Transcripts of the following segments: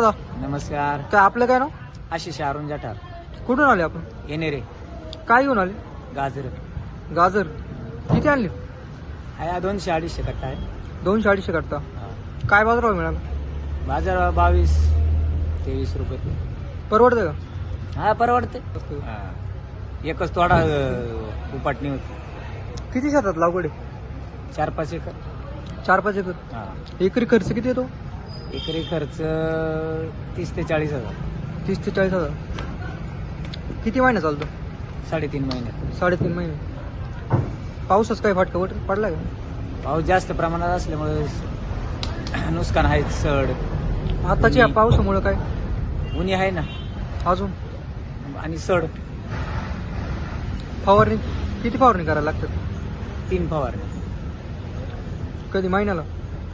दादा. नमस्कार. काय आपलं काय नाव? आशिष अरुण जाठार. कुठून आले आपण? येणे रे. काय घेऊन आले? गाजर. गाजर. किती आणले? हा दोनशे अडीचशे कट्टा आहे दोनशे अडीचशे करता. हा. काय बाजाराव मिळाला? बाजार बावीस तेवीस रुपये. परवडतं हा परवडते का हा. एकच तोडा अं, उपाटणी होती. किती शेतात लागवड आहे? चार पाच एकर. चार पाच एकर. हा. एकरी खर्च किती येतो? एकरी खर्च तीस ते चाळीस हजार. तीस ते चाळीस हजार? किती महिने चालतो? साडेतीन महिने. साडेतीन महिने. पाऊसच काय फाटका वट पडला का? पाऊस जास्त प्रमाणात असल्यामुळे नुकसान आहे सड. आताच्या या पावसामुळं काय? उन्ही आहे ना. अजून? आणि सड. फवारणी किती फवारणी करायला लागतात? तीन फवारणी. कधी महिन्याला?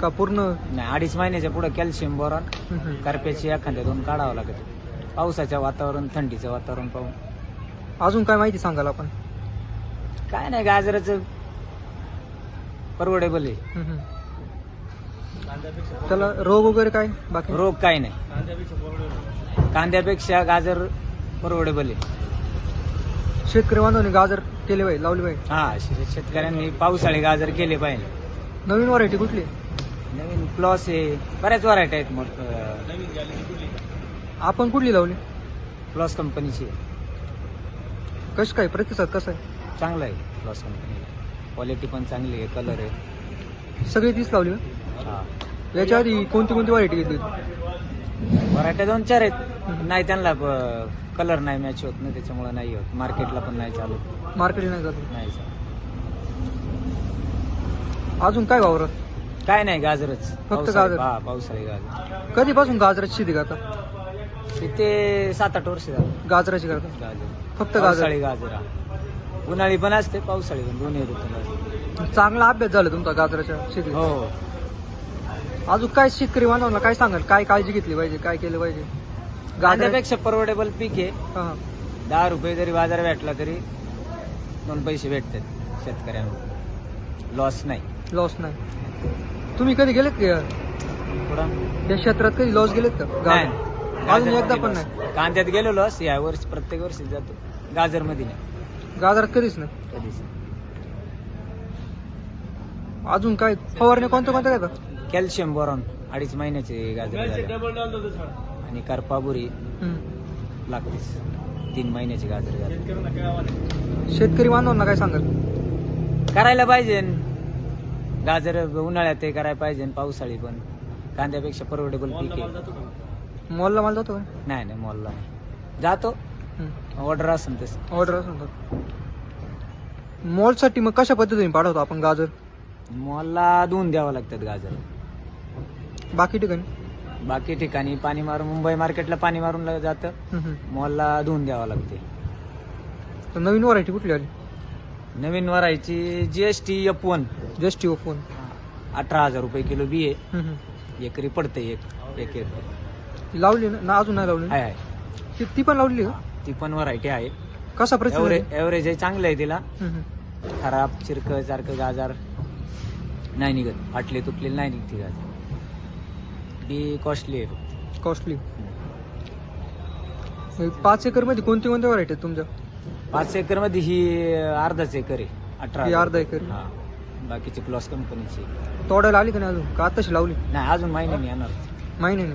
का पूर्ण? नाही अडीच महिन्याच्या पुढे कॅल्शियम बोरॉन हम्म. करप्याची एखाद्या दोन काढावं लागत पावसाच्या वातावरण थंडीचं वातावरण पाहून. अजून काय माहिती सांगाल आपण? काय नाही गाजराचं परवडेबल आहे हम्म. त्याला रोग वगैरे काय? बाकी? रोग काय नाही. कांद्यापेक्षा गाजर परवडेबल आहे शेतकरी बांधवांनी गाजर केले पाहिजे लावले पाहिजे. हा शे- शेतकऱ्यांनी पावसाळी गाजर केले पाहिजे. नवीन व्हरायटी कुठली? नवीन प्लॉस आहे बऱ्याच व्हरायटी आहेत अं, आपण कुठली लावली? प्लॉस कंपनीची कशी काय? प्रतिसाद कसा आहे? चांगलं आहे प्लॉस कंपनीला क्वालिटी पण चांगली आहे कलर आहे. सगळी तीच लावली का? हा. याच्या आधी कोणती कोणती व्हरायटी घेतली होती? व्हरायट्या दोन चार आहेत. नाही त्यांना कलर नाही मॅच होत ना त्याच्यामुळे नाही होत. मार्केटला पण नाही चालू मार्केट नाही जात. नाही चालू अजून काय वावरात? काय नाही गाजरच. पावसाळी- गाजर? हा पावसाळी गाजर. कधीपासून गाजराची शेती करता? तिथे सात आठ वर्ष झालं. गाजराची करता? गाजर. फक्त गाजर. पावसाळी गाजर हा. उन्हाळी पण असते पावसाळी पण दोन्ही ऋतू चांगला अभ्यास झाला तुमचा गाजराच्या शेतीत हो. अजून काय शेतकरी बांधवांना काय सांगाल? काय काळजी घेतली पाहिजे? काय केलं पाहिजे? गाजर कांद्यापेक्षा परवडेबल पीक आहे. हा. दहा रुपये जरी बाजार भेटला तरी दोन पैसे भेटतात शेतकऱ्यांना. लॉस नाही. लॉस नाही. तुम्ही कधी गेलेत का? या क्षेत्रात कधी लॉस गेलेत का? नाही. गाजर- अजून एकदा पण नाही नाही. कांद्यात गेलो लॉस या वर्षी प्रत्येक वर्षी जातो. गाजरमध्ये नाही. गाजरात कधीच नाही. कधीच अजून काय? फवारणी कोणत्या कोणत्या घेतात कॅल्शियम बोरॉन अडीच महिन्याचे गाजर झाले. आणि करपाबुरी हम्म. लागतेच तीन महिन्याचे गाजर झाले. शेतकरी बांधवांना काय सांगाल? करायला पाहिजे. गाजर उन्हाळ्यात ते करायला पाहिजे पावसाळी पण. कांद्यापेक्षा परवडेबल पीक आहे. मॉलला माल जातो नाही नाही मॉलला नाही. जातो. ऑर्डर असेल तसं. ऑर्डर असं तर. मॉलसाठी मग कशा पद्धतीने पाठवतो आपण गाजर? मॉलला धुवून द्यावं लागतात गाजर. बाकी ठिकाणी? बाकी ठिकाणी पाणी मारून मुंबई मार्केटला पाणी मारून ला- जातं. हम्म, हम्म. मॉलला धुवून द्यावं लागते. तर नवीन व्हरायटी कुठली आली? नवीन वरायची GST F one just T phone अठरा हजार रुपये किलो बी आहे. एकरी पडते एक. एक एकर. लावली ना? ना अजून नाही लावली? आहे आहे ती- ती पण लावली का? ती पण व्हरायटी आहे. कसा प्रतिसाद एव्हरेज एव्हरेज आहे चांगलं आहे तिला. हम्म, हम्म. खराब चिरक सारखं गाजार. नाही निघत. फाटले तुटलेले नाही निघते गाजर बी कॉस्टली आहे. कॉस्टली पाच एकरमध्ये कोणती कोणत्या व्हरायटी आहेत तुमच्या? पाच एकरमध्ये ही अर्धाच एकर आहे अठरा ही. अर्धा एकर. हा. बाकीची प्लॉस कंपनीची तोडायला आली का नाही अजून? का आताशी लावली? नाही अजून महिन्याने येणार. महिन्याने.